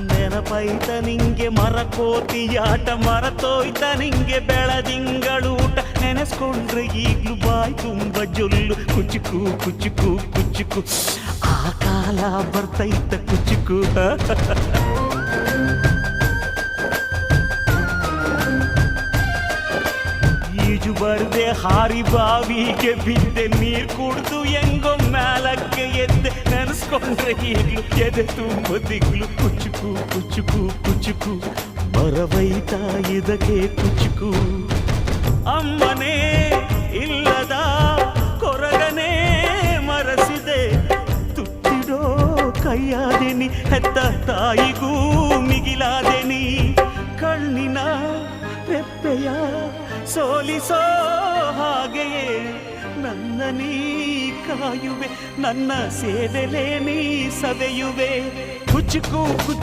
ನೆನಪೈತ ನಿಂಗೆ ಮರಕೋತಿಯಾಟ ಮರತೋಯ್ತ ನಿಂಗೆ ಬೆಳದಿಂಗಳೂಟ ನೆನೆಸ್ಕೊಂಡ್ರೆ ಈಗ್ಲೂ ಬಾಯ್ ತುಂಬ ಜೊಲ್ಲು. ಕುಚುಕು ಕುಚುಕು ಕುಚುಕು. ಆ ಕಾಲ ಬರ್ತೈತ ಕುಚುಕು. ಈಜು ಬರದೆ ಹಾರಿ ಬಾವಿಗೆ ಬಿದ್ದೆ ನೀರ್ ಕುಡ್ದು ಹೆಂಗೋ ನೆನೆಸ್ಕೊಂಡ್ರೆ ಈಗ್ಲು ಎದೆ ತುಂಬ ದಿಗ್ಲು ಕುಚುಕು ಕುಚುಕು ಕುಚುಕು ಬರವೈತ ಇದಕ್ಕೆ ಕುಚುಕು ಅಮ್ಮನೇ ಇಲ್ಲದ ಕೊರಗನೇ ಮರಸಿದೆ ತುತ್ತಿಡೋ ಕೈಯಾದೆನಿ ಹೆತ್ತ ತಾಯಿಗೂ ಮಿಗಿಲಾದೆನಿ ಕಣ್ಣಿನ ರೆಪ್ಪೆಯ ಸೋಲಿಸೋ ಹಾಗೆಯೇ ನನ್ನ ನೀ ಕಾಯುವೆ ನನ್ನ ಸೇವೆಲೇ ನೀ ಸವೆಯುವೆ ಕುಚುಕು ಕುಚುಕು